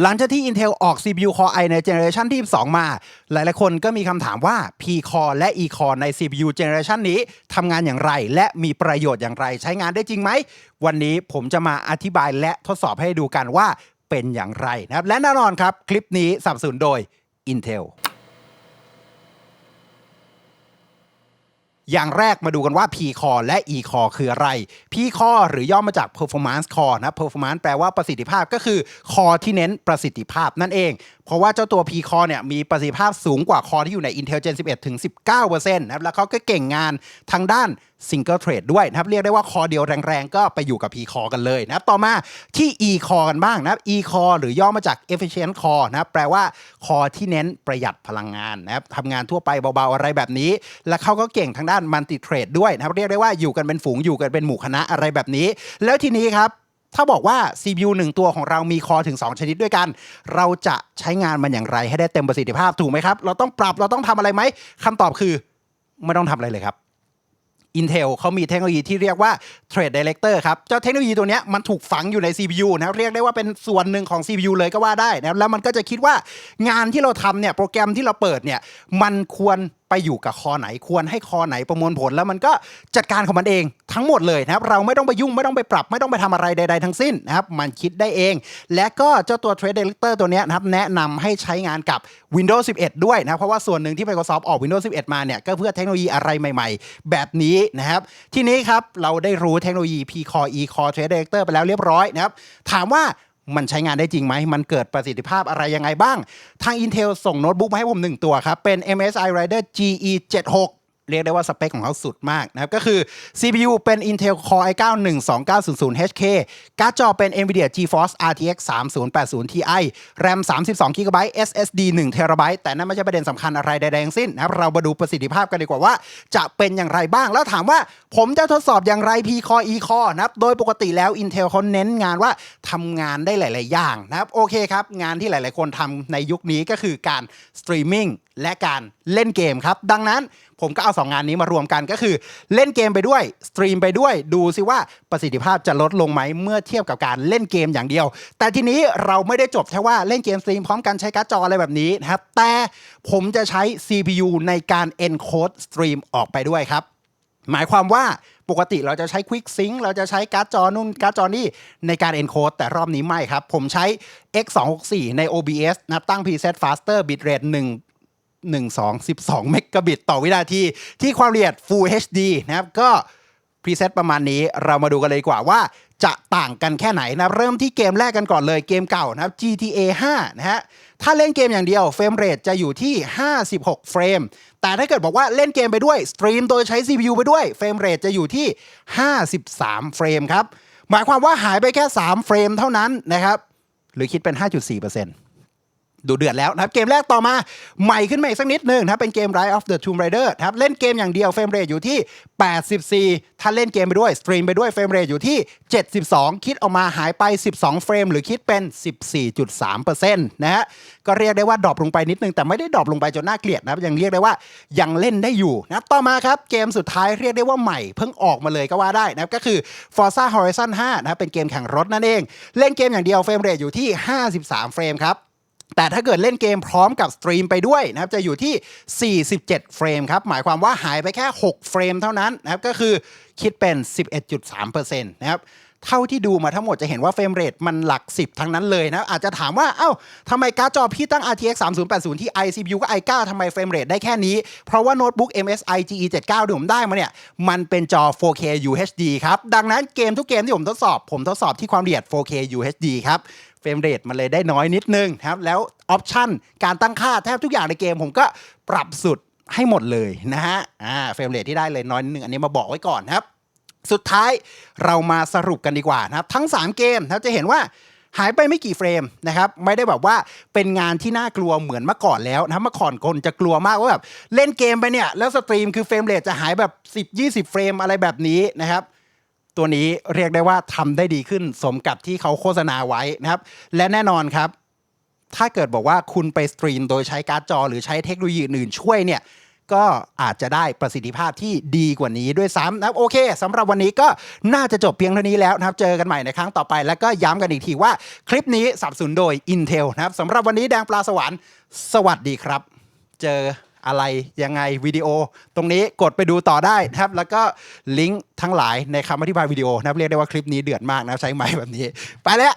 หลังจากที่ Intel ออก CPU Core i ในเจเนอเรชันที่ 12 มา หลายๆคนก็มีคำถามว่า P Core และ E Core ใน CPU เจเนอเรชันนี้ทำงานอย่างไร และมีประโยชน์อย่างไร ใช้งานได้จริงไหม วันนี้ผมจะมาอธิบายและทดสอบให้ดูกันว่าเป็นอย่างไรนะครับ และแน่นอนครับ คลิปนี้สนับสนุนโดย Intel อย่างแรกมาดูกันว่า P Core และ E Core คืออะไร P Core หรือย่อมาจาก Performance Core นะ Performance แปลว่าประสิทธิภาพก็คือ Core ที่เน้นประสิทธิภาพนั่นเอง เพราะว่าเจ้าตัว P Core เนี่ยมีประสิทธิภาพสูงกว่า Core ที่อยู่ใน Intel Gen 11ถึง19%นะครับแล้วเขาก็เก่งงานทางด้าน Single Thread ด้วยนะครับเรียกได้ว่า Core เดียวแรงๆ ก็ไปอยู่กับ P Core กันเลยนะครับต่อมาที่ E Core กันบ้างนะครับ E Core หรือย่อมาจาก Efficient Core นะครับแปลว่า Core ที่เน้นประหยัดพลังงานนะครับทำงานทั่วไปเบาๆ อะไรแบบนี้ และเขาก็เก่งทางด้าน Multi Thread ด้วยนะครับเรียกได้ว่าอยู่กันเป็นฝูงอยู่กันเป็นหมู่คณะอะไรแบบนี้ แล้วทีนี้ครับถ้าบอกว่า CPU 1 ตัวของเรามีคอถึง 2 ชนิดด้วยกัน เราจะใช้งานมันอย่างไรให้ได้เต็มประสิทธิภาพถูกไหมครับ เราต้องปรับเราต้องทำอะไรไหมคำตอบคือ ไม่ต้องทำอะไรเลยครับ Intel เขามีเทคโนโลยีที่เรียกว่า Thread Director ครับ เจ้าเทคโนโลยีตัวนี้มันถูกฝังอยู่ใน CPU นะเรียกได้ว่าเป็นส่วนหนึ่งของ CPU เลยก็ว่าได้นะแล้วมันก็จะคิดว่างานที่เราทำเนี่ยโปรแกรมที่เราเปิดเนี่ยมันควร ไปอยู่กับคอไหนควรให้คอไหนประมวลผล แล้วมันก็จัดการของมันเองทั้งหมดเลยนะครับเราไม่ต้องไปยุ่งไม่ต้องไปปรับ ไม่ต้องไปทำอะไรใด ๆ ทั้งสิ้นนะครับมันคิดได้เอง และก็เจ้าตัว Trade Director ตัวนี้นะครับแนะนำให้ใช้งานกับ Windows 11 ด้วยนะเพราะว่าส่วนหนึ่งที่ Microsoft ออก Windows 11 มาเนี่ยก็เพื่อเทคโนโลยีอะไรใหม่ ๆ แบบนี้นะครับทีนี้ครับเราได้รู้เทคโนโลยี P Core E Core Trade Director ไปแล้วเรียบร้อยนะครับถามว่า มันใช้งานได้จริงไหม มันเกิดประสิทธิภาพอะไรยังไงบ้าง ทาง Intel ส่งโน้ตบุ๊กมาให้ผม 1 ตัวครับ เป็น MSI Rider GE 76 เรียกได้ว่าสเปคของเขาสุดมากนะครับ ก็คือ CPU เป็น Intel Core i9 12900HK การ์ดจอเป็น NVIDIA GeForce RTX 3080 Ti RAM 32 GB SSD 1 TB แต่นั่นไม่ใช่ประเด็นสำคัญอะไรใดๆทั้งสิ้นนะครับ เรามาดูประสิทธิภาพกันดีกว่าว่า จะเป็นอย่างไรบ้าง แล้วถามว่าผมจะทดสอบอย่างไร P Core E Core นะครับโดยปกติแล้ว Intel เขาเน้นงานว่าทำงานได้หลาย ๆ อย่างนะครับโอเคครับ งานที่หลาย ๆ คนทำในยุคนี้ก็คือการสตรีมมิ่งและการเล่นเกมครับ ดังนั้นผมก็เอา 2 งานนี้มารวมกันก็คือ เล่นเกมไปด้วยสตรีมไปด้วยดูซิว่าประสิทธิภาพจะลดลงไหมเมื่อเทียบกับการเล่นเกมอย่างเดียว แต่ทีนี้เราไม่ได้จบแค่ว่าเล่นเกมสตรีมพร้อมกันใช้การ์ดจออะไรแบบนี้นะครับแต่ผมจะใช้ CPU ในการ encode สตรีมออกไปด้วยครับหมายความว่าปกติเราจะใช้ Quick Sync เราจะใช้การ์ดจอนู่นการ์ดจอนี่ในการ encode แต่รอบนี้ไม่ครับ ผมใช้ X264 ใน OBS นะตั้ง preset faster bitrate 1 1 2 12 เมกะบิตต่อวินาที ที่ความละเอียด Full HD นะครับ ก็พรีเซตประมาณนี้เรามาดูกันเลยดีกว่าว่าจะต่างกันแค่ไหนนะเริ่มที่เกมแรกกันก่อนเลยเกมเก่านะครับ GTA 5 นะฮะ ถ้าเล่นเกมอย่างเดียวเฟรมเรทจะอยู่ที่ 56 เฟรม แต่ถ้าเกิดบอกว่าเล่นเกมไปด้วยสตรีมโดยใช้ CPU ไปด้วยเฟรมเรทจะอยู่ที่ 53 เฟรมครับ หมายความว่าหายไปแค่ 3 เฟรมเท่านั้นนะครับ หรือคิดเป็น 5.4% ดูเดือดแล้วนะครับ เกมแรกต่อมาใหม่ขึ้นมาอีกสักนิดนึงนะครับ เป็นเกม Rise of the Tomb Raider นะครับ เล่นเกมอย่างเดียวเฟรมเรทอยู่ที่ 84 ถ้าเล่นเกมไปด้วย สตรีมไปด้วยเฟรมเรทอยู่ที่ 72 คิดออกมาหายไป 12 เฟรม หรือคิดเป็น 14.3%นะฮะก็เรียกได้ว่าดรอปลงไปนิดนึง แต่ไม่ได้ดรอปลงไปจนน่าเกลียดนะครับ ยังเรียกได้ว่ายังเล่นได้อยู่นะครับต่อมาครับเกมสุดท้ายเรียกได้ว่าใหม่เพิ่งออกมาเลยก็ว่าได้นะครับก็คือ Forza Horizon 5 นะครับเป็นเกมแข่งรถนั่นเอง เล่นเกมอย่างเดียวเฟรมเรทอยู่ที่ 53 เฟรมครับ แต่ถ้าเกิดเล่นเกมพร้อมกับสตรีมไปด้วยนะครับจะอยู่ที่ 47 เฟรมครับหมายความว่าหายไปแค่ 6 เฟรมเท่านั้นนะครับก็คือคิดเป็น 11.3%นะครับเท่าที่ดูมาทั้งหมดจะเห็นว่าเฟรมเรทมันหลัก 10 ทั้งนั้นเลยนะ อาจจะถามว่า เอ้าทำไมการ์ดจอพี่ตั้ง RTX 3080 ที่ iCPU ก็ i9 ทำไมเฟรมเรทได้แค่นี้ เพราะว่าโน้ตบุ๊ก MSI GE 79ที่ผมได้มาเนี่ย มันเป็นจอ 4K UHD ครับ ดังนั้นเกมทุกเกมที่ผมทดสอบ ผมทดสอบที่ความละเอียด 4K UHD ครับ เฟรมเรทมันเลยได้น้อยนิดนึงครับแล้วออปชันการตั้งค่าแทบทุกอย่างในเกมผมก็ปรับสุดให้หมดเลยนะฮะอ่าเฟรมเรทที่ได้เลยน้อยนิดนึงอันนี้มาบอกไว้ก่อนครับ สุดท้ายเรามาสรุปกันดีกว่านะครับ ทั้ง 3 เกมนะครับจะเห็นว่าหายไปไม่กี่เฟรมนะครับไม่ได้แบบว่าเป็นงานที่น่ากลัวเหมือนเมื่อก่อนแล้วนะเมื่อก่อนคนจะกลัวมากว่าแบบเล่นเกมไปเนี่ยแล้วสตรีมคือเฟรมเรทจะหายแบบ 10 20 เฟรมอะไรแบบนี้นะครับ ตัวนี้เรียกได้ว่าทำได้ดีขึ้นสมกับที่เขาโฆษณาไว้นะครับ และแน่นอนครับ ถ้าเกิดบอกว่าคุณไปสตรีมโดยใช้การ์ดจอ หรือใช้เทคโนโลยีอื่นช่วยเนี่ยก็อาจจะได้ประสิทธิภาพที่ดีกว่านี้ด้วยซ้ำนะครับโอเคสำหรับวันนี้ก็น่าจะจบเพียงเท่านี้แล้วนะครับ เจอกันใหม่ในครั้งต่อไป แล้วก็ย้ำกันอีกทีว่าคลิปนี้สนับสนุนโดย Intel นะครับสำหรับวันนี้แดงปลาสวรรค์สวัสดีครับ เจอ อะไรยังไงวิดีโอ ตรงนี้กดไปดูต่อได้นะครับ แล้วก็ลิงก์ทั้งหลายในคำอธิบายวิดีโอนะครับเรียกได้ว่าคลิปนี้เดือดมากนะใช้ไม้แบบนี้ ไปแล้ว